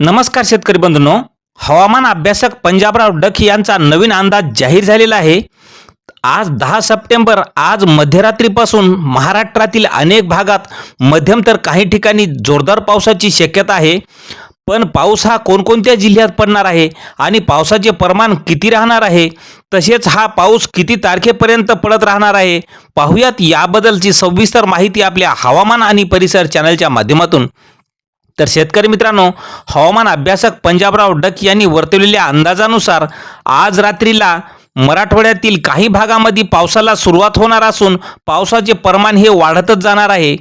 नमस्कार शेतकरी बंधूंनो. हवामान अभ्यासक पंजाबराव डक यांचा नवीन अंदाज जाहीर झालेला आहे. आज दहा सप्टेंबर आज मध्यरात्रीपासून महाराष्ट्रातील अनेक भागात मध्यम तर काही ठिकाणी जोरदार पावसाची शक्यता आहे. पण पाऊस हा कोणकोणत्या जिल्ह्यात पडणार आहे आणि पावसाचे प्रमाण किती राहणार आहे? तसेच हा पाऊस किती तारखेपर्यंत पडत राहणार आहे? पाहुयात याबद्दलची सविस्तर माहिती आपल्या हवामान आणि परिसर चॅनलच्या माध्यमातून. तर शेतकरी मित्रांनो हवामान अभ्यासक पंजाबराव डक यांनी वर्तवलेल्या अंदाजानुसार आज रात्रीला मराठवाड्यातील काही भागामध्ये पावसाला सुरुवात होणार असून पावसाचे प्रमाण हे वाढतच जाणार आहे.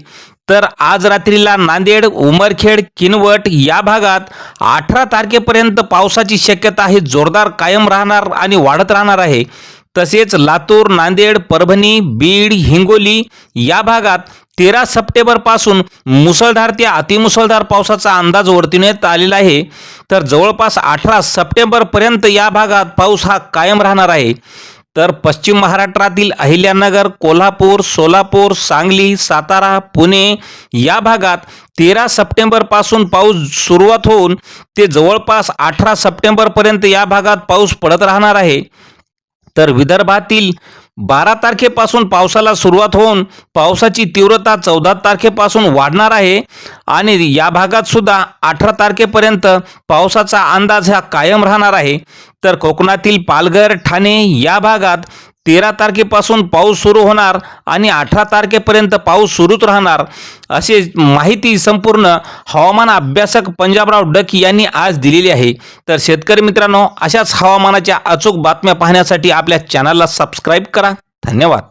तर आज रात्रीला नांदेड उमरखेड किनवट या भागात अठरा तारखेपर्यंत पावसाची शक्यता ही जोरदार कायम राहणार आणि वाढत राहणार आहे. तसेच लातूर नांदेड परभणी बीड हिंगोली या भागात तेरा सप्टेंबरपासून मुसळधार ते अतिमुसळधार पावसाचा अंदाज वर्तवण्यात आलेला आहे. तर जवळपास अठरा सप्टेंबरपर्यंत या भागात पाऊस हा कायम राहणार आहे. तर पश्चिम महाराष्ट्रातील अहिल्यानगर कोल्हापूर सोलापूर सांगली सातारा पुणे या भागात तेरा सप्टेंबरपासून पाऊस सुरुवात होऊन ते जवळपास अठरा सप्टेंबरपर्यंत या भागात पाऊस पडत राहणार आहे. तर विदर्भातील बारा तारखेपासून पावसाला सुरुवात होऊन पावसाची तीव्रता चौदा तारखेपासून वाढणार आहे आणि या भागात सुद्धा अठरा तारखेपर्यंत पावसाचा अंदाज हा कायम राहणार आहे. तर कोकणातील पालघर ठाणे या भागात तेरा तारखेपासून पाऊस सुरू होणार आणि अठरा तारखेपर्यंत पाऊस सुरूच राहणार. असे माहिती संपूर्ण हवामान अभ्यासक पंजाबराव डक यांनी आज दिलेली आहे. तर शेतकरी मित्रांनो अशाच हवामानाच्या अचूक बातम्या पाहण्यासाठी आपल्या चॅनलला सबस्क्राईब करा. धन्यवाद.